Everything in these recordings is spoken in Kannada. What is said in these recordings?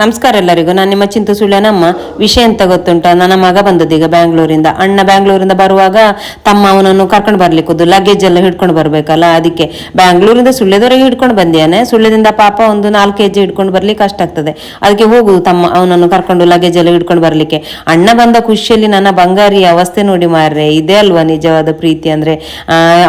ನಮಸ್ಕಾರ ಎಲ್ಲರಿಗೂ. ನಾನು ನಿಮ್ಮ ಚಿಂತು ಸುಳ್ಳನಮ್ಮ ವಿಷಯ ಅಂತ ಗೊತ್ತುಂಟ. ನನ್ನ ಮಗ ಬಂದದ್ದು ಈಗ ಬ್ಯಾಂಗ್ಳೂರಿಂದ. ಅಣ್ಣ ಬ್ಯಾಂಗ್ಳೂರಿಂದ ಬರುವಾಗ ತಮ್ಮ ಅವನನ್ನು ಕರ್ಕೊಂಡು ಬರ್ಲಿಕ್ಕುದು ಲಗೇಜ್ ಎಲ್ಲ ಹಿಡ್ಕೊಂಡು ಬರ್ಬೇಕಲ್ಲ, ಅದಕ್ಕೆ ಬ್ಯಾಂಗ್ಳೂರಿಂದ ಸುಳ್ಯದವರೆಗೆ ಹಿಡ್ಕೊಂಡು ಬಂದಿಯಾನೆ. ಸುಳ್ಯದಿಂದ ಪಾಪ ಒಂದು ನಾಲ್ಕು ಕೆಜಿ ಹಿಡ್ಕೊಂಡು ಬರ್ಲಿಕ್ಕೆ ಕಷ್ಟ ಆಗ್ತದೆ. ಅದಕ್ಕೆ ಹೋಗುದು ತಮ್ಮ ಅವನನ್ನು ಕರ್ಕೊಂಡು ಲಗೇಜ್ ಎಲ್ಲ ಹಿಡ್ಕೊಂಡು ಬರ್ಲಿಕ್ಕೆ. ಅಣ್ಣ ಬಂದ ಖುಷಿಯಲ್ಲಿ ನನ್ನ ಬಂಗಾರಿ ಅವಸ್ಥೆ ನೋಡಿ ಮಾರ್ರೆ. ಇದೇ ಅಲ್ವಾ ನಿಜವಾದ ಪ್ರೀತಿ ಅಂದ್ರೆ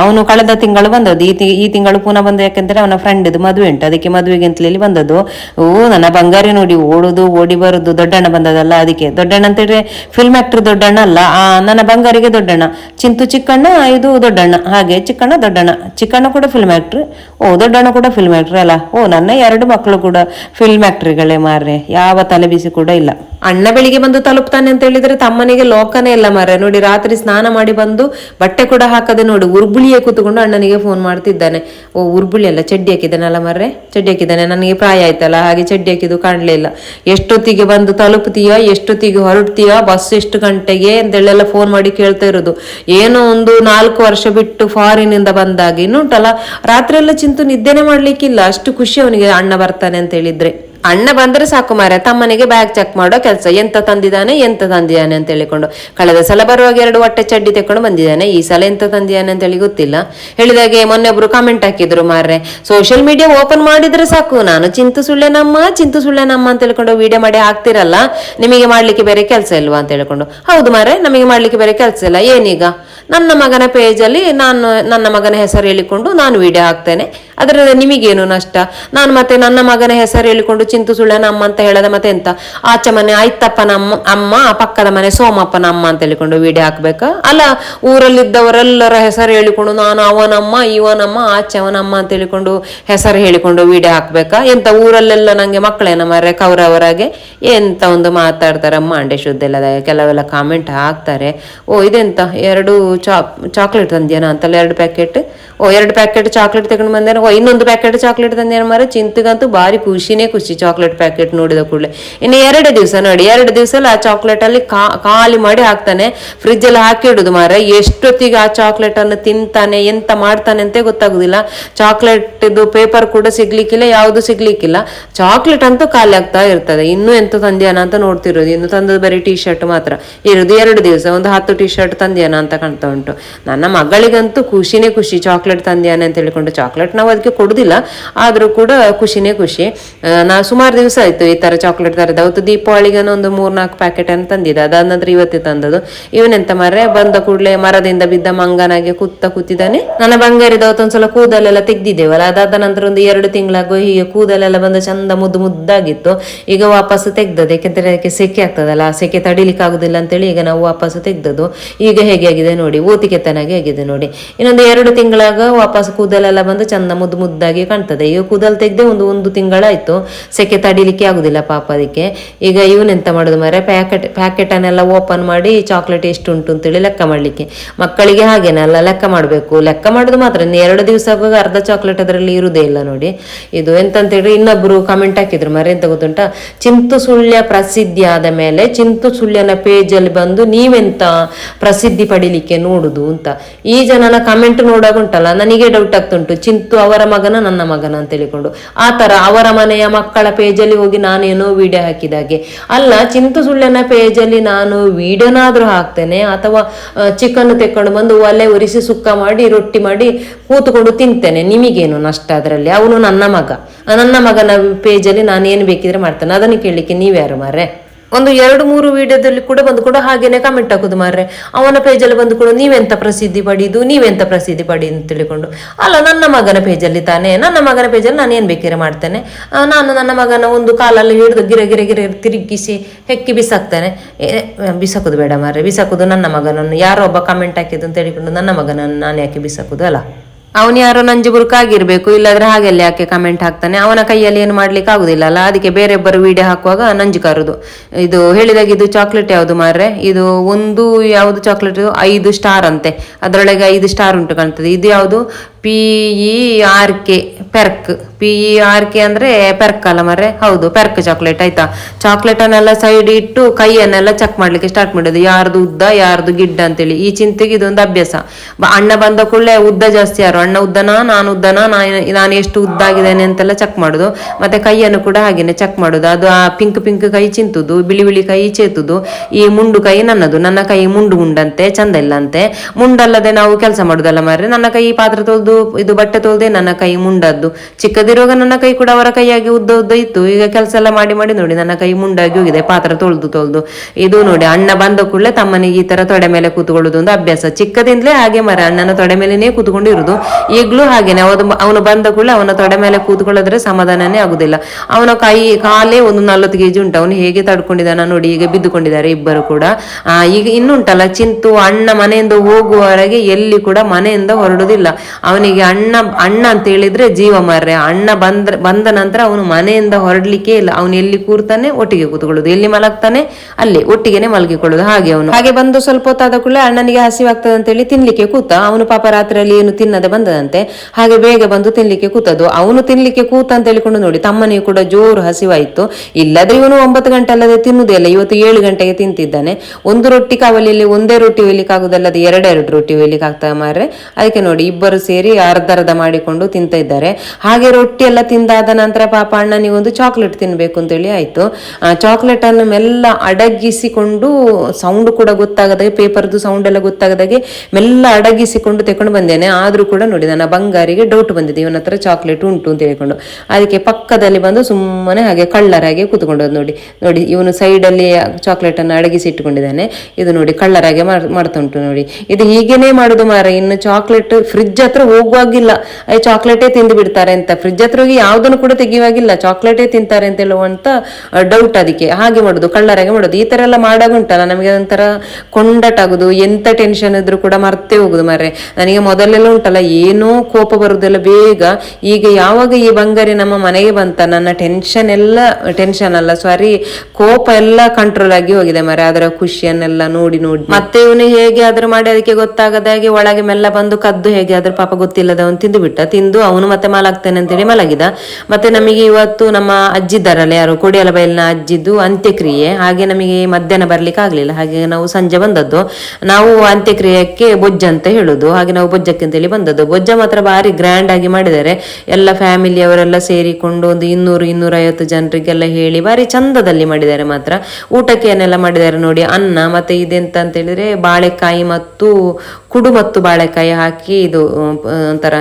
ಅವನು ಕಳೆದ ತಿಂಗಳು ಬಂದದ್ದು. ಈ ಈ ತಿಂಗಳು ಪುನಃ ಬಂದ ಯಾಕೆಂದ್ರೆ ಅವನ ಫ್ರೆಂಡ್ ಮದುವೆ ಉಂಟು. ಅದಕ್ಕೆ ಮದುವೆಗೆ ಅಂತಲೇ ಬಂದದ್ದು. ಓ, ನನ್ನ ಬಂಗಾರಿ ನೋಡಿ ಓಡುದು ಓಡಿ ಬರೋದು ದೊಡ್ಡಣ್ಣ ಬಂದದಲ್ಲ ಅದಕ್ಕೆ. ದೊಡ್ಡಣ್ಣ ಅಂತ ಹೇಳಿದ್ರೆ ಫಿಲ್ಮ್ ಆಕ್ಟರ್ ದೊಡ್ಡಣ್ಣ ಅಲ್ಲ, ಆ, ನನ್ನ ಬಂಗಾರಿಗೆ ದೊಡ್ಡಣ್ಣ. ಚಿಂತು ಚಿಕ್ಕಣ್ಣ, ಇದು ದೊಡ್ಡಣ್ಣ. ಹಾಗೆ ಚಿಕ್ಕಣ್ಣ, ದೊಡ್ಡಣ್ಣ. ಚಿಕ್ಕಣ್ಣ ಕೂಡ ಫಿಲ್ಮ್ ಆಕ್ಟರ್ ಓ, ದೊಡ್ಡಣ್ಣ ಕೂಡ ಫಿಲ್ಮ್ ಆಕ್ಟರ್ ಅಲ್ಲ? ಓ, ನನ್ನ ಎರಡು ಮಕ್ಕಳು ಕೂಡ ಫಿಲ್ಮ್ ಆಕ್ಟರ್ಗಳೇ ಮಾರ್ರೆ. ಯಾವ ತಲೆ ಬಿಸಿ ಕೂಡ ಇಲ್ಲ. ಅಣ್ಣ ಬೆಳಿಗ್ಗೆ ಬಂದು ತಲುಪ್ತಾನೆ ಅಂತ ಹೇಳಿದ್ರೆ ತಮ್ಮನಿಗೆ ಲೋಕನೇ ಇಲ್ಲ ಮಾರ್ರೆ. ನೋಡಿ, ರಾತ್ರಿ ಸ್ನಾನ ಮಾಡಿ ಬಂದು ಬಟ್ಟೆ ಕೂಡ ಹಾಕದೆ ನೋಡಿ ಉರ್ಬುಳಿಯೇ ಕೂತ್ಕೊಂಡು ಅಣ್ಣನಿಗೆ ಫೋನ್ ಮಾಡ್ತಿದ್ದಾನೆ. ಓ, ಉರ್ಬುಳಿ ಅಲ್ಲ, ಚಡ್ಡಿ ಹಾಕಿದ್ದಾನಲ್ಲ ಮಾರ್ರೆ? ಚಡ್ಡಿ ಹಾಕಿದ್ದಾನೆ. ನನಗೆ ಪ್ರಾಯ ಆಯ್ತಲ್ಲ, ಹಾಗೆ ಚಡ್ಡಿ ಹಾಕಿದ್ದು ಕಾಣಲೇ ಇಲ್ಲ. ಎಷ್ಟೊತ್ತಿಗೆ ಬಂದು ತಲುಪ್ತೀಯಾ, ಎಷ್ಟೊತ್ತಿಗೆ ಹೊರಡ್ತೀಯಾ ಬಸ್ ಎಷ್ಟು ಗಂಟೆಗೆ ಅಂತೇಳೆಲ್ಲ ಫೋನ್ ಮಾಡಿ ಕೇಳ್ತಾ ಇರೋದು. ಏನೋ ಒಂದು ನಾಲ್ಕು ವರ್ಷ ಬಿಟ್ಟು ಫಾರಿನಿಂದ ಬಂದಾಗ. ಇನ್ನುಂಟಲ್ಲ, ರಾತ್ರಿ ಎಲ್ಲ ಚಿಂತು ನಿದ್ದೆನೆ ಮಾಡ್ಲಿಕ್ಕಿಲ್ಲ. ಅಷ್ಟು ಖುಷಿ ಅವನಿಗೆ ಅಣ್ಣ ಬರ್ತಾನೆ ಅಂತ ಹೇಳಿದ್ರೆ. ಅಣ್ಣ ಬಂದ್ರೆ ಸಾಕು ಮಾರ ತಮ್ಮನಿಗೆ ಬ್ಯಾಗ್ ಚೆಕ್ ಮಾಡೋ ಕೆಲಸ. ಎಂತ ತಂದಿದ್ದಾನೆ ಎಂತ ತಂದಿದ್ದಾನೆ ಅಂತ ಹೇಳಿಕೊಂಡು. ಕಳೆದ ಸಲ ಬರುವಾಗ ಎರಡು ಹೊಟ್ಟೆ ಚಡ್ಡಿ ತೆಕೊಂಡು ಬಂದಿದ್ದಾನೆ. ಈ ಸಲ ಎಂತ ತಂದಿದ್ದಾನೆ ಅಂತ ಹೇಳಿ ಗೊತ್ತಿಲ್ಲ. ಹೇಳಿದಾಗೆ ಮೊನ್ನೆ ಒಬ್ರು ಕಾಮೆಂಟ್ ಹಾಕಿದ್ರು ಮಾರ್ರೆ ಸೋಷಿಯಲ್ ಮೀಡಿಯಾ ಓಪನ್ ಮಾಡಿದ್ರೆ ಸಾಕು. ನಾನು ಚಿಂತು ಸುಳ್ಳೆನಮ್ಮ ಚಿಂತು ಸುಳ್ಳೆನಮ್ಮ ಅಂತ ಹೇಳ್ಕೊಂಡು ವಿಡಿಯೋ ಮಾಡಿ ಹಾಕ್ತಿರಲ್ಲ. ನಿಮಗೆ ಮಾಡ್ಲಿಕ್ಕೆ ಬೇರೆ ಕೆಲಸ ಇಲ್ವಾ? ಅಂತ ಹೇಳ್ಕೊಂಡು. ಹೌದು ಮಾರ್ರೆ, ನಮಗೆ ಮಾಡ್ಲಿಕ್ಕೆ ಬೇರೆ ಕೆಲಸ ಇಲ್ಲ. ಏನೀಗ? ನನ್ನ ಮಗನ ಪೇಜಲ್ಲಿ ನಾನು, ನನ್ನ ಮಗನ ಹೆಸರು ಹೇಳಿಕೊಂಡು ನಾನು ವಿಡಿಯೋ ಹಾಕ್ತೇನೆ. ಅದರಲ್ಲಿ ನಿಮಗೇನು ನಷ್ಟ? ನಾನು ಮತ್ತೆ ನನ್ನ ಮಗನ ಹೆಸರು ಹೇಳಿಕೊಂಡು ಚಿಂತು ಸುಳ್ಳನ ಅಮ್ಮ ಅಂತ ಹೇಳದ ಮತ್ತೆ ಎಂತ? ಆಚೆ ಮನೆ ಆಯ್ತಪ್ಪನ ಅಮ್ಮ ಅಮ್ಮ ಪಕ್ಕದ ಮನೆ ಸೋಮಪ್ಪನ ಅಮ್ಮ ಅಂತ ಹೇಳಿಕೊಂಡು ವಿಡಿಯೋ ಹಾಕ್ಬೇಕಾ? ಅಲ್ಲ, ಊರಲ್ಲಿದ್ದವರೆಲ್ಲರ ಹೆಸರು ಹೇಳಿಕೊಂಡು ನಾನು ಅವನಮ್ಮ, ಇವನಮ್ಮ, ಆಚೆ ಅವನಮ್ಮ ಅಂತ ಹೇಳಿಕೊಂಡು ಹೆಸರು ಹೇಳಿಕೊಂಡು ವಿಡಿಯೋ ಹಾಕ್ಬೇಕಾ? ಎಂತ ಊರಲ್ಲೆಲ್ಲ ನಂಗೆ ಮಕ್ಕಳೇನ ಮರೆ ಕೌರವರಾಗೆ? ಎಂತ ಒಂದು ಮಾತಾಡ್ತಾರೆ ಮಾಂಡೆ ಶುದ್ಧ ಇಲ್ಲದ ಕೆಲವೆಲ್ಲ ಕಾಮೆಂಟ್ ಹಾಕ್ತಾರೆ. ಓ, ಇದೆಂತ? ಎರಡು ಚಾ ಚಾಕ್ಲೇಟ್ ತಂದ್ಯಾನ ಅಂತಲ್ಲ ಎರಡು ಪ್ಯಾಕೆಟ್ ಓ, ಎರಡು ಪ್ಯಾಕೆಟ್ ಚಾಕ್ಲೇಟ್ ತಗೊಂಡು ಬಂದೇನ? ಇನ್ನೊಂದು ಪ್ಯಾಕೆಟ್ ಚಾಕ್ಲೇಟ್ ತಂದೇನ ಮರ ಚಿಂತಿಗಂತೂ ಭಾರಿ ಖುಷಿನೇ ಖುಷಿ. ಚಾಕ್ಲೇಟ್ ಪ್ಯಾಕೆಟ್ ನೋಡಿದ ಕೂಡಲೇ. ಇನ್ನು ಎರಡು ದಿವಸ ನೋಡಿ, ಎರಡು ದಿವಸ ಆ ಚಾಕ್ಲೇಟ್ ಅಲ್ಲಿ ಖಾಲಿ ಮಾಡಿ ಹಾಕ್ತಾನೆ. ಫ್ರಿಜ್ ಅಲ್ಲಿ ಹಾಕಿ ಇಡುದು ಮಾರ ಎಷ್ಟೊತ್ತಿಗೆ ಆ ಚಾಕ್ಲೇಟ್ ಅನ್ನು ತಿಂತಾನೆ, ಎಂತ ಮಾಡ್ತಾನೆ ಅಂತ ಗೊತ್ತಾಗುದಿಲ್ಲ. ಚಾಕ್ಲೇಟ್ ಪೇಪರ್ ಕೂಡ ಸಿಗ್ಲಿಕ್ಕಿಲ್ಲ, ಯಾವುದು ಸಿಗ್ಲಿಕ್ಕಿಲ್ಲ. ಚಾಕ್ಲೇಟ್ ಅಂತೂ ಖಾಲಿ ಆಗ್ತಾ ಇರ್ತದೆ. ಇನ್ನೂ ಎಂತ ತಂದ್ಯಾನ ಅಂತ ನೋಡ್ತಿರೋದು. ಇನ್ನು ತಂದದ್ದು ಬರೀ ಟೀ ಶರ್ಟ್ ಮಾತ್ರ. ಇರೋದು ಎರಡು ದಿವಸ. ಒಂದು ಹತ್ತು ಟೀ ಶರ್ಟ್ ತಂದ್ಯಾನ ಅಂತ ಕಾಣ್ತಾ ಉಂಟು. ನನ್ನ ಮಗಳಿಗಂತೂ ಖುಷಿನೇ ಖುಷಿ ಚಾಕ್ಲೇಟ್ ತಂದ್ಯಾನೆ ಅಂತ ಹೇಳಿಕೊಂಡು ಚಾಕ್ಲೇಟ್ ನಾವು ಅದಕ್ಕೆ ಕೊಡುದಿಲ್ಲ. ಆದ್ರೂ ಕೂಡ ಖುಷಿನೇ ಖುಷಿ. ನಾವು ಸುಮಾರು ದಿವಸ ಆಯಿತು ಈ ಥರ ಚಾಕ್ಲೇಟ್ ತರದ. ಅವತ್ತು ದೀಪಾವಳಿಗೆ ಒಂದು ಮೂರ್ನಾಲ್ಕು ಪ್ಯಾಕೆಟ್ ಅಂತ ತಂದಿದ್ದೆ. ಅದಾದ ನಂತರ ಇವತ್ತೇ ತಂದದ್ದು. ಇವನೆಂತ ಮರ್ರೆ ಬಂದ ಕೂಡಲೇ ಮರದಿಂದ ಬಿದ್ದ ಮಂಗನಾಗೆ ಕೂತ ಕೂತಿದ್ದಾನೆ. ನನ್ನ ಬಂಗಾರದ ಅವತ್ತೊಂದ್ಸಲ ಕೂದಲೆಲ್ಲ ತೆಗ್ದಿದ್ದೇವಲ್ಲ, ಅದಾದ ನಂತರ ಒಂದು ಎರಡು ತಿಂಗಳಾಗೋ ಹೀಗೆ ಕೂದಲೆಲ್ಲ ಬಂದ ಚಂದ ಮುದ್ದು ಮುದ್ದಾಗಿತ್ತು. ಈಗ ವಾಪಸ್ ತೆಗ್ದದ್ದು ಯಾಕೆಂದ್ರೆ ಅದಕ್ಕೆ ಸೆಕೆ ಆಗ್ತದಲ್ಲ, ಆ ಸೆಕೆ ತಡಿಲಿಕ್ಕೆ ಆಗುದಿಲ್ಲ ಅಂತೇಳಿ ಈಗ ನಾವು ವಾಪಸ್ ತೆಗ್ದದು ಈಗ ಹೇಗೆ ಆಗಿದೆ ನೋಡಿ ಓತಿಕೆತನಾಗಿ ಆಗಿದೆ ನೋಡಿ. ಇನ್ನೊಂದು ಎರಡು ತಿಂಗಳಾಗ ವಾಪಸ್ ಕೂದಲೆಲ್ಲ ಬಂದು ಚಂದ ಮುದ್ದು ಮುದ್ದಾಗಿ ಕಾಣ್ತದೆ. ಈಗ ಕೂದಲು ತೆಗ್ದೆ ಒಂದು ಒಂದು ತಿಂಗಳಾಯ್ತು. ಸೆಕೆ ತಡಿಲಿಕ್ಕೆ ಆಗುದಿಲ್ಲ ಪಾಪ ಅದಕ್ಕೆ. ಈಗ ಇವನೆಂತ ಮಾಡುದು ಮರೆ ಪ್ಯಾಕೆಟ್ ಪ್ಯಾಕೆಟ್ ಅನ್ನೆಲ್ಲ ಓಪನ್ ಮಾಡಿ ಚಾಕ್ಲೇಟ್ ಎಷ್ಟು ಉಂಟು ಅಂತೇಳಿ ಲೆಕ್ಕ ಮಾಡ್ಲಿಕ್ಕೆ. ಮಕ್ಕಳಿಗೆ ಹಾಗೇನೆ ಅಲ್ಲ, ಲೆಕ್ಕ ಮಾಡಬೇಕು. ಲೆಕ್ಕ ಮಾಡುದು ಮಾತ್ರ ಎರಡು ದಿವಸ ಆಗುವಾಗ ಅರ್ಧ ಚಾಕ್ಲೇಟ್ ಅದರಲ್ಲಿ ಇರುದೇ ಇಲ್ಲ ನೋಡಿ. ಇದು ಎಂತಂತೇಳಿ ಇನ್ನೊಬ್ರು ಕಮೆಂಟ್ ಹಾಕಿದ್ರು ಮರೆ ಎಂತ ಗೊತ್ತುಂಟ? ಚಿಂತು ಸುಳ್ಯ ಪ್ರಸಿದ್ಧಿ ಆದ ಮೇಲೆ ಚಿಂತು ಸುಳ್ಯನ ಅಲ್ಲಿ ಬಂದು ನೀವೆಂತ ಪ್ರಸಿದ್ಧಿ ಪಡಿಲಿಕ್ಕೆ ನೋಡುದು ಅಂತ. ಈ ಜನನ ಕಮೆಂಟ್ ನೋಡುವಾಗ ಉಂಟಲ್ಲ, ನನಗೆ ಡೌಟ್ ಆಗ್ತುಂಟು ಚಿಂತು ಅವರ ಮಗನ ನನ್ನ ಮಗನ ಅಂತ ಹೇಳಿಕೊಂಡು. ಆ ತರ ಅವರ ಮನೆಯ ಮಕ್ಕಳ ಪೇಜಲ್ಲಿ ಹೋಗಿ ನಾನೇನೋ ವಿಡಿಯೋ ಹಾಕಿದಾಗೆ. ಅಲ್ಲ ಚಿಂತು ಸುಳ್ಯನ ಪೇಜಲ್ಲಿ ನಾನು ವಿಡಿಯೋನಾದ್ರೂ ಹಾಕ್ತೇನೆ, ಅಥವಾ ಚಿಕನ್ ತೆಕ್ಕೊಂಡು ಬಂದು ಒಲೆ ಒರಿಸಿ ಸುಕ್ಕ ಮಾಡಿ, ರೊಟ್ಟಿ ಮಾಡಿ ಕೂತ್ಕೊಂಡು ತಿಂತೇನೆ. ನಿಮಗೇನು ನಷ್ಟ ಅದರಲ್ಲಿ? ಅವನು ನನ್ನ ಮಗ. ನನ್ನ ಮಗನ ಪೇಜಲ್ಲಿ ನಾನು ಏನು ಬೇಕಿದ್ರೆ ಮಾಡ್ತೇನೆ. ಅದನ್ನು ಕೇಳಲಿಕ್ಕೆ ನೀವ್ಯಾರು ಮಾರ್ರೆ? ಒಂದು ಎರಡು ಮೂರು ವಿಡಿಯೋದಲ್ಲಿ ಕೂಡ ಬಂದು ಕೂಡ, ಹಾಗೇನೆ ಕಮೆಂಟ್ ಹಾಕೋದು ಮಾರ್ರೆ. ಅವನ ಪೇಜಲ್ಲಿ ಬಂದು ಕೂಡ, ನೀವೆಂತ ಪ್ರಸಿದ್ಧಿ ಪಡೀದು, ನೀವೆಂತ ಪ್ರಸಿದ್ಧಿ ಪಡಿ ಅಂತ ತಿಳ್ಕೊಂಡು. ಅಲ್ಲ, ನನ್ನ ಮಗನ ಪೇಜಲ್ಲಿ ತಾನೇ. ನನ್ನ ಮಗನ ಪೇಜಲ್ಲಿ ನಾನು ಏನು ಬೇಕಿದ್ರೆ ಮಾಡ್ತೇನೆ. ನಾನು ನನ್ನ ಮಗನ ಒಂದು ಕಾಲಲ್ಲಿ ಹಿಡಿದು ಗಿರ ಗಿರ ಗಿರ ತಿರುಗಿಸಿ ಹೆಕ್ಕಿ ಬಿಸಾಕ್ತೇನೆ. ಬಿಸಾಕುದು ಬೇಡ ಮಾರ್ರೆ, ಬಿಸಾಕುದು ನನ್ನ ಮಗನನ್ನು. ಯಾರೋ ಒಬ್ಬ ಕಮೆಂಟ್ ಹಾಕಿದ್ದು ಅಂತ ಹೇಳಿಕೊಂಡು ನನ್ನ ಮಗನನ್ನು ನಾನು ಯಾಕೆ ಬಿಸಾಕುದು, ಅಲ್ಲ? ಅವನು ಯಾರೋ ನಂಜು ಬುರುಕಾಗಿರ್ಬೇಕು, ಇಲ್ಲಾದ್ರೆ ಹಾಗೆಲ್ಲ ಯಾಕೆ ಕಮೆಂಟ್ ಹಾಕ್ತಾನೆ? ಅವನ ಕೈಯಲ್ಲಿ ಏನು ಮಾಡ್ಲಿಕ್ಕೆ ಆಗುದಿಲ್ಲ ಅಲ್ಲ? ಅದಕ್ಕೆ ಬೇರೆಬ್ಬರು ವಿಡಿಯೋ ಹಾಕುವಾಗ ನಂಜು ಕರುದು, ಇದು ಹೇಳಿದಾಗ ಇದು ಚಾಕ್ಲೇಟ್ ಯಾವುದು ಮಾರ್ರೆ? ಇದು ಒಂದು ಯಾವುದು ಚಾಕ್ಲೇಟ್ ಐದು ಸ್ಟಾರ್ ಅಂತೆ. ಅದರೊಳಗೆ ಐದು ಸ್ಟಾರ್ ಉಂಟು ಕಾಣ್ತದೆ. ಇದು ಯಾವುದು? P E R K perk P E R K ಅಂದ್ರೆ ಪೆರ್ಕ್ ಅಲ್ಲ ಮರೆ ಹೌದು ಪೆರ್ಕ್ ಚಾಕ್ಲೇಟ್ ಆಯ್ತಾ? ಚಾಕ್ಲೇಟ್ ಅನ್ನೆಲ್ಲ ಸೈಡ್ ಇಟ್ಟು ಕೈಯನ್ನೆಲ್ಲ ಚೆಕ್ ಮಾಡ್ಲಿಕ್ಕೆ ಸ್ಟಾರ್ಟ್ ಮಾಡೋದು ಯಾರ್ದು ಉದ್ದ, ಯಾರ್ದು ಗಿಡ್ಡ ಅಂತೇಳಿ. ಈ ಚಿಂತೆಗೆ ಇದೊಂದು ಅಭ್ಯಾಸ. ಅಣ್ಣ ಬಂದ ಕೂಡಲೇ ಉದ್ದ ಜಾಸ್ತಿ ಯಾರು? ಅಣ್ಣ ಉದ್ದನಾ, ನಾನು ಉದ್ದನಾ? ನಾನು ಎಷ್ಟು ಉದ್ದ ಆಗಿದ್ದೇನೆ ಅಂತೆಲ್ಲ ಚೆಕ್ ಮಾಡುದು. ಮತ್ತೆ ಕೈಯನ್ನು ಕೂಡ ಹಾಗೇನೆ ಚೆಕ್ ಮಾಡುದು. ಅದು ಆ ಪಿಂಕ್ ಪಿಂಕ್ ಕೈ ಚಿಂತುದು, ಬಿಳಿ ಬಿಳಿ ಕೈ ಚೇತುದು. ಈ ಮುಂಡು ಕೈ ನನ್ನದು. ನನ್ನ ಕೈ ಮುಂಡು ಮುಂಡಂತೆ, ಚಂದ ಇಲ್ಲ ಅಂತೆ. ಮುಂಡಲ್ಲದೆ ನಾವು ಕೆಲಸ ಮಾಡುದಲ್ಲ ಮಾರ್ರೆ. ನನ್ನ ಕೈ ಪಾತ್ರ ತೊಳ್ದು ಇದು ಬಟ್ಟೆ ತೊಳ್ದೆ ನನ್ನ ಕೈ ಮುಂಡದ್ದು. ಚಿಕ್ಕದಿರುವಾಗ ನನ್ನ ಕೈ ಕೂಡ ಅವರ ಕೈಯಾಗಿ ಉದ್ದ ಉದ್ದ ಇತ್ತು. ಈಗ ಕೆಲಸ ಎಲ್ಲ ಮಾಡಿ ಮಾಡಿ ನೋಡಿ ನನ್ನ ಕೈ ಮುಂಡಾಗಿ ಹೋಗಿದೆ, ಪಾತ್ರ ತೊಳ್ದು ತೊಳ್ದು. ಇದು ನೋಡಿ, ಅಣ್ಣ ಬಂದ ಕೂಡಲೇ ತಮ್ಮನಿಗೆ ಈ ತರ ತೊಡೆ ಮೇಲೆ ಕೂತ್ಕೊಳ್ಳೋದು ಒಂದು ಅಭ್ಯಾಸ. ಚಿಕ್ಕದಿಂದಲೇ ಹಾಗೆ ಮರ ಅಣ್ಣನ ತೊಡೆ ಮೇಲೆನೇ ಕೂತ್ಕೊಂಡಿರುದು ಈಗ್ಲೂ ಹಾಗೇನೆ, ಅವನು ಅವನು ಬಂದ ಕೂಡಲೇ ಅವನ ತೊಡೆ ಮೇಲೆ ಕೂತ್ಕೊಳ್ಳೋದ್ರೆ ಸಮಾಧಾನನೇ ಆಗುದಿಲ್ಲ. ಅವನ ಕೈ, ಕಾಲೇ ಒಂದು ನಲ್ವತ್ತು ಕೆಜಿ ಉಂಟು. ಅವನು ಹೇಗೆ ತಡ್ಕೊಂಡಿದ್ದಾನ ನೋಡಿ, ಈಗ ಬಿದ್ದುಕೊಂಡಿದ್ದಾರೆ ಇಬ್ಬರು ಕೂಡ. ಈಗ ಇನ್ನುಂಟಲ್ಲ, ಚಿಂತು ಅಣ್ಣ ಮನೆಯಿಂದ ಹೋಗುವವರೆಗೆ ಎಲ್ಲಿ ಕೂಡ ಮನೆಯಿಂದ ಹೊರಡುದಿಲ್ಲ. ಅವನಿಗೆ ಅಣ್ಣ ಅಣ್ಣ ಅಂತ ಹೇಳಿದ್ರೆ ಜೀವ ಮಾರ್ರೆ. ಅಣ್ಣ ಬಂದ್ರ ಬಂದ ನಂತರ ಅವನು ಮನೆಯಿಂದ ಹೊರಡ್ಲಿಕ್ಕೆ ಇಲ್ಲ. ಅವನು ಎಲ್ಲಿ ಕೂರ್ತಾನೆ? ಒಟ್ಟಿಗೆ ಕೂತ್ಕೊಳ್ಳೋದು. ಎಲ್ಲಿ ಮಲಗ್ತಾನೆ? ಅಲ್ಲಿ, ಒಟ್ಟಿಗೆನೆ ಮಲಗಿಕೊಳ್ಳೋದು. ಹಾಗೆ ಅವನು. ಹಾಗೆ ಬಂದು ಸ್ವಲ್ಪ ಹೊತ್ತಾದ ಕೂಡಲೇ ಅಣ್ಣನಿಗೆ ಹಸಿವಾಗ್ತದೆ ಅಂತ ಹೇಳಿ ತಿನ್ಲಿಕ್ಕೆ ಕೂತ. ಅವನು ಪಾಪ ರಾತ್ರಿಯಲ್ಲಿ ಏನು ತಿನ್ನದೆ ಬಂದದಂತೆ. ಹಾಗೆ ಬೇಗ ಬಂದು ತಿನ್ಲಿಕ್ಕೆ ಕೂತದು ಅವನು ತಿನ್ಲಿಕ್ಕೆ ಕೂತ ಅಂತ ಹೇಳಿಕೊಂಡು ನೋಡಿ, ತಮ್ಮನಿಗೆ ಕೂಡ ಜೋರು ಹಸಿವಾಯ್ತು. ಇಲ್ಲದ್ರೆ ಇವನು ಒಂಬತ್ತು ಗಂಟೆ ಅಲ್ಲದೆ ತಿನ್ನುದೇ ಇಲ್ಲ. ಇವತ್ತು ಏಳು ಗಂಟೆಗೆ ತಿಂತಿದ್ದಾನೆ. ಒಂದು ರೊಟ್ಟಿ ಕಾವಲಿಯಲ್ಲಿ ಒಂದೇ ರೊಟ್ಟಿ ಒಯ್ಲಿಕ್ಕೆ ಆಗುದಲ್ಲದೆ ಎರಡೆರಡು ರೊಟ್ಟಿ ಒಯ್ಲಿಕ್ಕೆ ಆಗ್ತದೆ ಮಾರ್ರೆ. ಅದಕ್ಕೆ ನೋಡಿ, ಇಬ್ಬರು ಸೇರಿ ಅರ್ಧ ಅರ್ಧ ಮಾಡಿಕೊಂಡು ತಿಂತ ಇದ್ದಾರೆ. ಹಾಗೆ ರೊಟ್ಟಿ ಎಲ್ಲ ತಿಂದಾದ ನಂತರ ಪಾಪ ಅಣ್ಣ ಒಂದು ಚಾಕ್ಲೇಟ್ ತಿನ್ಬೇಕು ಅಂತೇಳಿ ಆಯ್ತು. ಚಾಕ್ಲೇಟ್ ಅನ್ನು ಮೆಲ್ಲ ಅಡಗಿಸಿಕೊಂಡು ಸೌಂಡ್ ಕೂಡ ಗೊತ್ತಾಗದಾಗೆ ಪೇಪರ್ದು ಸೌಂಡ್ ಎಲ್ಲ ಗೊತ್ತಾಗದಾಗೆ ಮೆಲ್ಲ ಅಡಗಿಸಿಕೊಂಡು ತೆಕೊಂಡು ಬಂದೇನೆ. ಆದ್ರೂ ಕೂಡ ನೋಡಿ, ನನ್ನ ಬಂಗಾರಿಗೆ ಡೌಟ್ ಬಂದಿದೆ. ಇವನ ಹತ್ರ ಚಾಕ್ಲೇಟ್ ಉಂಟು ಅಂತ ಹೇಳಿಕೊಂಡು. ಅದಕ್ಕೆ ಪಕ್ಕದಲ್ಲಿ ಬಂದು ಸುಮ್ಮನೆ ಹಾಗೆ ಕಳ್ಳರಾಗೆ ಕೂತ್ಕೊಂಡದ್ದು ನೋಡಿ. ನೋಡಿ, ಇವನು ಸೈಡಲ್ಲಿ ಚಾಕ್ಲೇಟ್ ಅನ್ನು ಅಡಗಿಸಿ ಇಟ್ಟುಕೊಂಡಿದ್ದಾನೆ. ಇದು ನೋಡಿ ಕಳ್ಳರಾಗೆ ಮಾಡ್- ಮಾಡ್ತಾ ಉಂಟು ನೋಡಿ. ಇದು ಹೀಗೇನೆ ಮಾಡುದು ಮಾರ ಇನ್ನು ಚಾಕ್ಲೇಟ್ ಫ್ರಿಜ್ ಹತ್ರ ಹೋಗುವಾಗಿಲ್ಲ. ಚಾಕ್ಲೇಟೇ ತಿಂದು ಬಿಡ್ತಾರೆ ಅಂತ. ಫ್ರಿಜ್ ಹತ್ರ ಹೋಗಿ ಯಾವುದನ್ನು ಕೂಡ ತೆಗೆಯುವಾಗಿಲ್ಲ. ಚಾಕ್ಲೇಟೇ ತಿಂತಾರೆ ಅಂತ ಹೇಳುವಂತ ಡೌಟ್ ಅದಕ್ಕೆ. ಹಾಗೆ ಮಾಡುದು, ಕಳ್ಳರಾಗೆ ಮಾಡುದು. ಈ ತರ ಎಲ್ಲ ಮಾಡಾಗ ಉಂಟಲ್ಲ, ನಮಗೆ ಒಂಥರ ಕೊಂಡಟಾಗುದು, ಎಂತ ಟೆನ್ಷನ್ ಇದ್ರು ಕೂಡ ಮರ್ತೇ ಹೋಗುದು ಮಾರ್ರೆ. ನನಗೆ ಮೊದಲೆಲ್ಲ ಉಂಟಲ್ಲ, ಏನೋ ಕೋಪ ಬರುದೆಲ್ಲ ಬೇಗ. ಈಗ ಯಾವಾಗ ಈ ಬಂಗಾರಿ ನಮ್ಮ ಮನೆಗೆ ಬಂತ, ನನ್ನ ಟೆನ್ಷನ್ ಎಲ್ಲ ಟೆನ್ಷನ್ ಅಲ್ಲ ಸಾರಿ ಕೋಪ ಎಲ್ಲ ಕಂಟ್ರೋಲ್ ಆಗಿ ಹೋಗಿದೆ ಮರೆ ಅದರ ಖುಷಿಯನ್ನೆಲ್ಲ ನೋಡಿ ನೋಡಿ. ಮತ್ತೆ ಇವನು ಹೇಗೆ ಆದ್ರೂ ಮಾಡಿ, ಅದಕ್ಕೆ ಗೊತ್ತಾಗದಾಗೆ ಒಳಗೆ ಮೆಲ್ಲ ಬಂದು ಕದ್ದು ಹೇಗೆ ಆದ್ರೂ ಪಾಪ ಗೊತ್ತಿಲ್ಲದ ಅವನು ತಿಂದು ಬಿಟ್ಟ. ತಿಂದು ಅವನು ಮತ್ತೆ ಮಾಲಾಗ್ತಾನೆ ಅಂತೇಳಿ ಮಲಗಿದ. ಮತ್ತೆ ನಮಗೆ ಇವತ್ತು ನಮ್ಮ ಅಜ್ಜಿದ್ದಾರಲ್ಲ ಯಾರು? ಕೊಡಿಯಲ ಬೈಲಿನ ಅಜ್ಜಿದ್ದು ಅಂತ್ಯಕ್ರಿಯೆ. ಹಾಗೆ ನಮಗೆ ಮಧ್ಯಾಹ್ನ ಬರ್ಲಿಕ್ಕೆ ಆಗ್ಲಿಲ್ಲ. ಹಾಗೆ ನಾವು ಸಂಜೆ ಬಂದದ್ದು. ನಾವು ಅಂತ್ಯಕ್ರಿಯೆಗೆ ಬೊಜ್ಜ ಅಂತ ಹೇಳುದು. ಹಾಗೆ ನಾವು ಬೊಜ್ಜಕ್ಕೆ ಅಂತೇಳಿ ಬಂದದ್ದು. ಬೊಜ್ಜ ಮಾತ್ರ ಭಾರಿ ಗ್ರ್ಯಾಂಡ್ ಆಗಿ ಮಾಡಿದ್ದಾರೆ. ಎಲ್ಲ ಫ್ಯಾಮಿಲಿ ಅವರೆಲ್ಲ ಸೇರಿಕೊಂಡು ಒಂದು ಇನ್ನೂರು, ಇನ್ನೂರೈವತ್ತು ಜನರಿಗೆಲ್ಲ ಹೇಳಿ ಭಾರಿ ಚಂದದಲ್ಲಿ ಮಾಡಿದ್ದಾರೆ ಮಾತ್ರ. ಊಟಕ್ಕೆ ಏನೆಲ್ಲ ಮಾಡಿದ್ದಾರೆ ನೋಡಿ. ಅನ್ನ, ಮತ್ತೆ ಇದೆಂತ ಅಂತ ಹೇಳಿದ್ರೆ ಬಾಳೆಕಾಯಿ ಮತ್ತು ಕುಡು ಮತ್ತು ಬಾಳೆಕಾಯಿ ಹಾಕಿ ಇದು ಒಂಥರ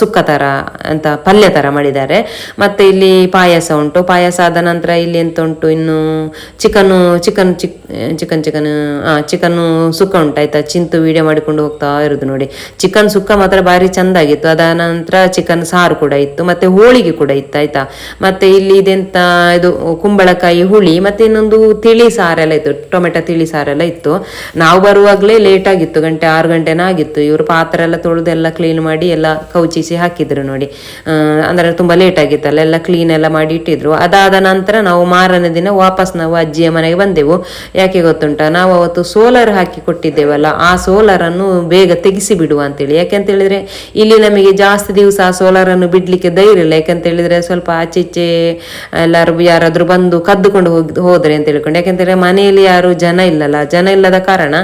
ಸುಕ್ಕ ಥರ ಅಂತ ಪಲ್ಯ ಥರ ಮಾಡಿದ್ದಾರೆ. ಮತ್ತೆ ಇಲ್ಲಿ ಪಾಯಸ ಉಂಟು. ಪಾಯಸ ಆದ ನಂತರ ಇಲ್ಲಿ ಎಂತ ಉಂಟು? ಇನ್ನು ಚಿಕನ್ನು ಚಿಕನ್ ಚಿಕ್, ಚಿಕನ್ ಚಿಕನ್ ಹಾಂ ಚಿಕನ್ ಸುಕ್ಕ ಉಂಟಾಯ್ತಾ ಚಿಂತು ವೀಡಿಯೋ ಮಾಡಿಕೊಂಡು ಹೋಗ್ತಾ ಇರೋದು ನೋಡಿ. ಚಿಕನ್ ಸುಕ್ಕ ಮಾತ್ರ ಭಾರಿ ಚೆಂದಾಗಿತ್ತು ಅದಾದ ನಂತರ ಚಿಕನ್ ಸಾರು ಕೂಡ ಇತ್ತು. ಮತ್ತೆ ಹೋಳಿಗೆ ಕೂಡ ಇತ್ತು. ಆಯ್ತಾ? ಮತ್ತೆ ಇಲ್ಲಿ ಇದೆಂತ, ಇದು ಕುಂಬಳಕಾಯಿ ಹುಳಿ, ಮತ್ತೆ ಇನ್ನೊಂದು ತಿಳಿ ಸಾರೆಲ್ಲ ಇತ್ತು. ಟೊಮೆಟೊ ತಿಳಿ ಸಾರೆಲ್ಲ ಇತ್ತು. ನಾವು ಬರುವಾಗಲೇ ಲೇಟ್ ಆಗಿತ್ತು. ಗಂಟೆ ಆರು ಗಂಟೆನ ಆಗಿತ್ತು. ಇವರು ಪಾತ್ರೆ ಎಲ್ಲ ತೊಳೆದೆಲ್ಲ ಕ್ಲೀನ್ ಮಾಡಿ ಎಲ್ಲ ಕೌಚಿಸಿ ಹಾಕಿದ್ರು ನೋಡಿ. ಅಂದರೆ ತುಂಬಾ ಲೇಟ್ ಆಗಿತ್ತಲ್ಲ, ಎಲ್ಲ ಕ್ಲೀನ್ ಎಲ್ಲ ಮಾಡಿ ಇಟ್ಟಿದ್ರು. ಅದಾದ ನಂತರ ನಾವು ಮಾರನೇ ದಿನ ವಾಪಸ್ ನಾವು ಅಜ್ಜಿಯ ಮನೆಗೆ ಬಂದೆವು. ಯಾಕೆ ಗೊತ್ತುಂಟ? ನಾವು ಅವತ್ತು ಸೋಲಾರ್ ಹಾಕಿ ಕೊಟ್ಟಿದ್ದೇವಲ್ಲ, ಆ ಸೋಲಾರನ್ನು ಬೇಗ ತೆಗೆಸಿ ಬಿಡುವ ಅಂತೇಳಿ. ಯಾಕೆಂತ ಹೇಳಿದ್ರೆ ಇಲ್ಲಿ ನಮಗೆ ಜಾಸ್ತಿ ದಿವಸ ಆ ಸೋಲಾರನ್ನು ಬಿಡ್ಲಿಕ್ಕೆ ಧೈರ್ಯ ಇಲ್ಲ. ಯಾಕಂತ ಹೇಳಿದ್ರೆ ಸ್ವಲ್ಪ ಆಚೆ ಈಚೆ ಎಲ್ಲರೂ ಯಾರಾದರೂ ಬಂದು ಕದ್ದುಕೊಂಡು ಹೋಗಿ, ಹೋದ್ರೆ ಅಂತ ಹೇಳ್ಕೊಂಡು. ಯಾಕೆಂತಂದ್ರೆ ಮನೆಯಲ್ಲಿ ಯಾರು ಜನ ಇಲ್ಲಲ್ಲ. ಜನ ಇಲ್ಲದ ಕಾರಣ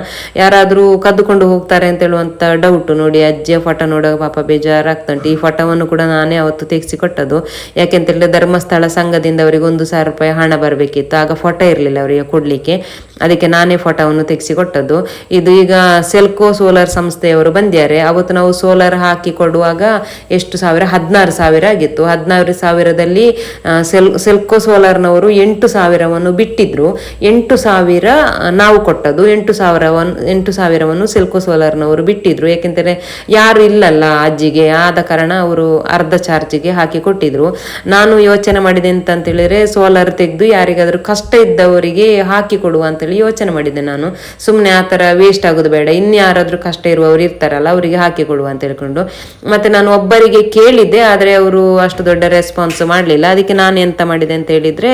ಯಾರಾದರೂ ಕದ್ದುಕೊಂಡು ಹೋಗ್ತಾರೆ ಅಂತ ಹೇಳುವಂತ ಡೌಟ್ ನೋಡಿ ಅಜ್ಜಿಯ ಫೋಟೋ ನೋಡುವಾಗ ಪಾಪ ಬೇಜಾರಾಗ್ತಂಟು. ಈ ಫೋಟೋವನ್ನು ಕೂಡ ನಾನೇ ಅವತ್ತು ತೆಗೆಸಿ ಕೊಟ್ಟದ್ದು ಯಾಕೆಂತ ಹೇಳಿದ್ರೆ ಧರ್ಮಸ್ಥಳ ಸಂಘದಿಂದ ಅವರಿಗೆ ಒಂದು ಸಾವಿರ ರೂಪಾಯಿ ಹಣ ಬರಬೇಕಿತ್ತು. ಆಗ ಫೋಟೋ ಇರಲಿಲ್ಲ ಅವರಿಗೆ ಕೊಡ್ಲಿಕ್ಕೆ. ಅದಕ್ಕೆ ನಾನೇ ಫೋಟೋವನ್ನು ತೆಗೆಸಿಕೊಟ್ಟದ್ದು. ಇದು ಈಗ ಸೆಲ್ಕೋ ಸೋಲಾರ್ ಸಂಸ್ಥೆಯವರು ಬಂದಿದ್ದಾರೆ. ಅವತ್ತು ನಾವು ಸೋಲಾರ್ ಹಾಕಿ ಕೊಡುವಾಗ ಎಷ್ಟು ಸಾವಿರ? ಹದಿನಾರು ಸಾವಿರ ಆಗಿತ್ತು. ಹದಿನಾರು ಸಾವಿರದಲ್ಲಿ ಸೆಲ್, ಸೆಲ್ಕೋ ಸೋಲಾರ್ನವರು ಎಂಟು ಸಾವಿರವನ್ನು ಬಿಟ್ಟಿದ್ರು. ಎಂಟು ಸಾವಿರ ನಾವು ಕೊಟ್ಟದ್ದು. ಎಂಟು ಸಾವಿರವನ್ನು ಎಂಟು ಸಾವಿರವನ್ನು ಸೆಲ್ಕೋ ಸೋಲಾರ್ನವರು ಬಿಟ್ಟಿದ್ರು. ಯಾಕೆಂದರೆ ಯಾರು ಇಲ್ಲಲ್ಲ. ಅಜ್ಜಿಗೆ ಆದ ಕಾರಣ ಅವರು ಅರ್ಧ ಚಾರ್ಜಿಗೆ ಹಾಕಿ ಕೊಟ್ಟಿದ್ರು. ನಾನು ಯೋಚನೆ ಮಾಡಿದೆ ಅಂತ ಹೇಳಿದ್ರೆ ಸೋಲಾರ್ ತೆಗೆದು ಯಾರಿಗಾದ್ರೂ ಕಷ್ಟ ಇದ್ದವರಿಗೆ ಹಾಕಿ ಕೊಡುವ ಅಂತ ಅಂತೇಳಿ ಯೋಚನೆ ಮಾಡಿದೆ ನಾನು. ಸುಮ್ಮನೆ ಆ ಥರ ವೇಸ್ಟ್ ಆಗೋದು ಬೇಡ, ಇನ್ಯಾರಾದ್ರೂ ಕಷ್ಟ ಇರುವವರು ಇರ್ತಾರಲ್ಲ ಅವರಿಗೆ ಹಾಕಿ ಕೊಡುವ ಅಂತ ಹೇಳ್ಕೊಂಡು. ಮತ್ತೆ ನಾನು ಒಬ್ಬರಿಗೆ ಕೇಳಿದ್ದೆ, ಆದರೆ ಅವರು ಅಷ್ಟು ದೊಡ್ಡ ರೆಸ್ಪಾನ್ಸ್ ಮಾಡಲಿಲ್ಲ. ಅದಕ್ಕೆ ನಾನು ಎಂತ ಮಾಡಿದೆ ಅಂತ ಹೇಳಿದ್ರೆ,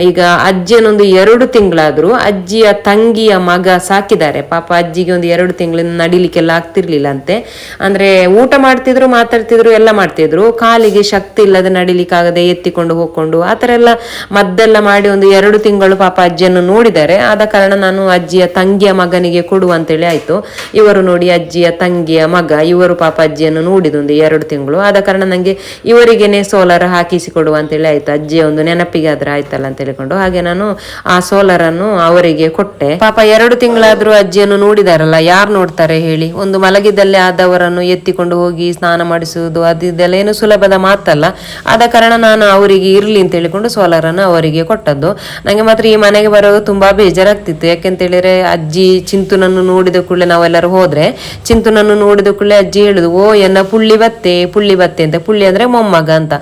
ಈಗ ಅಜ್ಜಿಯನ್ನೊಂದು ಎರಡು ತಿಂಗಳಾದರೂ ಅಜ್ಜಿಯ ತಂಗಿಯ ಮಗ ಸಾಕಿದ್ದಾರೆ. ಪಾಪ ಅಜ್ಜಿಗೆ ಒಂದು ಎರಡು ತಿಂಗಳಿಂದ ನಡಿಲಿಕ್ಕೆಲ್ಲ ಆಗ್ತಿರ್ಲಿಲ್ಲ ಅಂತೆ. ಅಂದ್ರೆ ಮಾಡ್ತಿದ್ರು, ಮಾತಾಡ್ತಿದ್ರು, ಎಲ್ಲ ಮಾಡ್ತಿದ್ರು. ಕಾಲಿಗೆ ಶಕ್ತಿ ಇಲ್ಲದೆ ನಡಿಲಿಕ್ಕಾಗದೆ ಎತ್ತಿಕೊಂಡು ಹೋಗ್ಕೊಂಡು ಆ ಥರ ಎಲ್ಲ ಮದ್ದೆಲ್ಲ ಮಾಡಿ ಒಂದು ಎರಡು ತಿಂಗಳು ಪಾಪ ಅಜ್ಜಿಯನ್ನು ನೋಡಿದ್ದಾರೆ. ಆದ ಕಾರಣ ನಾನು ಅಜ್ಜಿಯ ತಂಗಿಯ ಮಗನಿಗೆ ಕೊಡುವ ಅಂತೇಳಿ ಆಯ್ತು. ಇವರು ನೋಡಿ ಅಜ್ಜಿಯ ತಂಗಿಯ ಮಗ, ಇವರು ಪಾಪ ಅಜ್ಜಿಯನ್ನು ನೋಡಿದೊಂದು ಎರಡು ತಿಂಗಳು. ಆದ ಕಾರಣ ನನಗೆ ಇವರಿಗೇನೆ ಸೋಲಾರ್ ಹಾಕಿಸಿ ಕೊಡುವ ಅಂತೇಳಿ ಆಯ್ತು. ಅಜ್ಜಿಯ ಒಂದು ನೆನಪಿಗೆ ಆದ್ರೆ ಆಯ್ತಲ್ಲ ಅಂತ ಹೇಳಿಕೊಂಡು ಹಾಗೆ ನಾನು ಆ ಸೋಲಾರ್ ಅನ್ನು ಅವರಿಗೆ ಕೊಟ್ಟೆ. ಪಾಪ ಎರಡು ತಿಂಗಳಾದ್ರೂ ಅಜ್ಜಿಯನ್ನು ನೋಡಿದಾರಲ್ಲ, ಯಾರು ನೋಡ್ತಾರೆ ಹೇಳಿ? ಒಂದು ಮಲಗಿದಲ್ಲಿ ಆದವರನ್ನು ಎತ್ತಿಕೊಂಡು ಹೋಗಿ ಸ್ನಾನ ಮಾಡಿಸುವುದು, ಅದು ಇದೆಲ್ಲ ಏನು ಸುಲಭದ ಮಾತಲ್ಲ. ಆದ ಕಾರಣ ನಾನು ಅವರಿಗೆ ಇರ್ಲಿ ಅಂತ ಹೇಳಿಕೊಂಡು ಸೋಲಾರ್ ಅನ್ನು ಅವರಿಗೆ ಕೊಟ್ಟದ್ದು. ನನಗೆ ಮಾತ್ರ ಈ ಮನೆಗೆ ಬರೋದು ತುಂಬಾ ಬೇಜಾರಾಗ್ತಿತ್ತು. ಯಾಕೆಂತ ಹೇಳಿದ್ರೆ ಅಜ್ಜಿ ಚಿಂತುನನ್ನು ನೋಡಿದ ಕೂಡಲೇ ನಾವೆಲ್ಲರೂ ಹೋದ್ರೆ, ಚಿಂತುನನ್ನು ನೋಡಿದ ಕೂಡಲೇ ಅಜ್ಜಿ ಹೇಳುದು, ಓ, ಎನ್ನ ಪುಳ್ಳಿ ಬತ್ತೆ ಪುಳ್ಳಿ ಬತ್ತೆ ಅಂತ. ಪುಳ್ಳಿ ಅಂದ್ರೆ ಮೊಮ್ಮಗ ಅಂತ.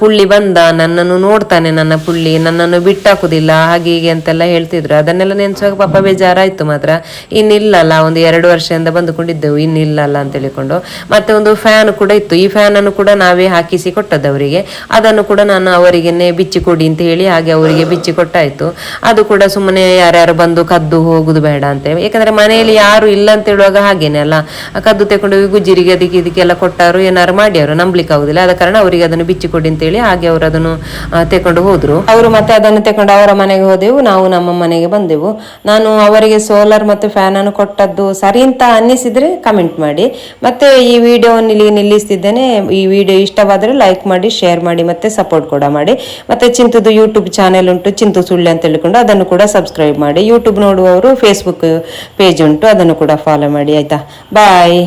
ಪುಳ್ಳಿ ಬಂದ, ನನ್ನನ್ನು ನೋಡ್ತಾನೆ ನನ್ನ ಪುಳ್ಳಿ, ನನ್ನನ್ನು ಬಿಟ್ಟಾಕುದಿಲ್ಲ, ಹಾಗೆ ಹೀಗೆ ಅಂತೆಲ್ಲ ಹೇಳ್ತಿದ್ರು. ಅದನ್ನೆಲ್ಲ ನೆನೆಸುವಾಗ ಪಾಪ ಬೇಜಾರಾಯ್ತು ಮಾತ್ರ. ಇನ್ನಿಲ್ಲಲ್ಲ, ಒಂದು ಎರಡು ವರ್ಷದಿಂದ ಬಂದುಕೊಂಡಿದ್ದೆವು, ಇನ್ನಿಲ್ಲಲ್ಲ ಅಂತ ಹೇಳಿಕೊಂಡು. ಮತ್ತೆ ಒಂದು ಫ್ಯಾನ್ ಕೂಡ ಇತ್ತು. ಈ ಫ್ಯಾನ್ ಅನ್ನು ಕೂಡ ನಾವೇ ಹಾಕಿಸಿ ಕೊಟ್ಟದ್ದು ಅವರಿಗೆ ಅದನ್ನು ಕೂಡ ನಾನು ಅವರಿಗೆನೆ ಬಿಚ್ಚಿ ಕೊಡಿ ಅಂತ ಹೇಳಿ ಹಾಗೆ ಅವರಿಗೆ ಬಿಚ್ಚಿ ಕೊಟ್ಟಾಯ್ತು. ಅದು ಕೂಡ ಸುಮ್ಮನೆ ಯಾರ್ಯಾರು ಬಂದು ಕದ್ದು ಹೋಗುದು ಬೇಡ ಅಂತ ಯಾಕಂದ್ರೆ ಮನೆಯಲ್ಲಿ ಯಾರು ಇಲ್ಲ ಅಂತ ಹೇಳುವಾಗ ಹಾಗೇನೆ ಅಲ್ಲ. ಕದ್ದು ತಗೊಂಡು ಗುಜ್ಜಿರಿಗೆ ಅದಕ್ಕೆ ಇದಕ್ಕೆಲ್ಲ ಕೊಟ್ಟಾರು ಏನಾರು ಮಾಡ್ಯಾರು ನಂಬ್ಲಿಕ್ಕೆ ಆಗುದಿಲ್ಲ. ಆದ ಕಾರಣ ಅವರಿಗೆ ಅದನ್ನು ಬಿಚ್ಚಿ ಕೊಡಿ ಅಂತ ಹೇಳಿ ಹಾಗೆ ಅವರು ಅದನ್ನು ತಗೊಂಡು ಹೋದ್ರು. ಅವರು ಮತ್ತೆ ಅದನ್ನು ತಗೊಂಡು ಅವರ ಮನೆಗೆ ಹೋದೆವು. ನಾವು ನಮ್ಮ ಮನೆಗೆ ಬಂದೆವು. ನಾನು ಅವರಿಗೆ ಸೋಲಾರ್ ಮತ್ತು ಫ್ಯಾನ್ ಅನ್ನು ಕೊಟ್ಟದ್ದು ಸರಿ ಅಂತ ಅನ್ನಿಸಿದ್ರೆ ಕಮೆಂಟ್ ಮಾಡಿ. ಮತ್ತೆ ಈ ವಿಡಿಯೋವನ್ನು ಇಲ್ಲಿ ನಿಲ್ಲಿಸ್ತಿದ್ದೇನೆ. ಈ ವಿಡಿಯೋ ಇಷ್ಟವಾದರೆ ಲೈಕ್ ಮಾಡಿ, ಶೇರ್ ಮಾಡಿ, ಮತ್ತೆ ಸಪೋರ್ಟ್ ಕೂಡ ಮಾಡಿ. ಮತ್ತೆ ಚಿಂತುದು ಯೂಟ್ಯೂಬ್ ಚಾನೆಲ್ ಉಂಟು, ಚಿಂತು ಸುಳ್ಳು ಅಂತ ಹೇಳಿಕೊಂಡು ಅದನ್ನು ಕೂಡ ಸಬ್ಸ್ಕ್ರೈಬ್ ಮಾಡಿ. ಯೂಟ್ಯೂಬ್ ನೋಡುವವರು ಫೇಸ್ಬುಕ್ ಪೇಜ್ ಉಂಟು, ಅದನ್ನು ಕೂಡ ಫಾಲೋ ಮಾಡಿ, ಆಯ್ತಾ? ಬಾಯ್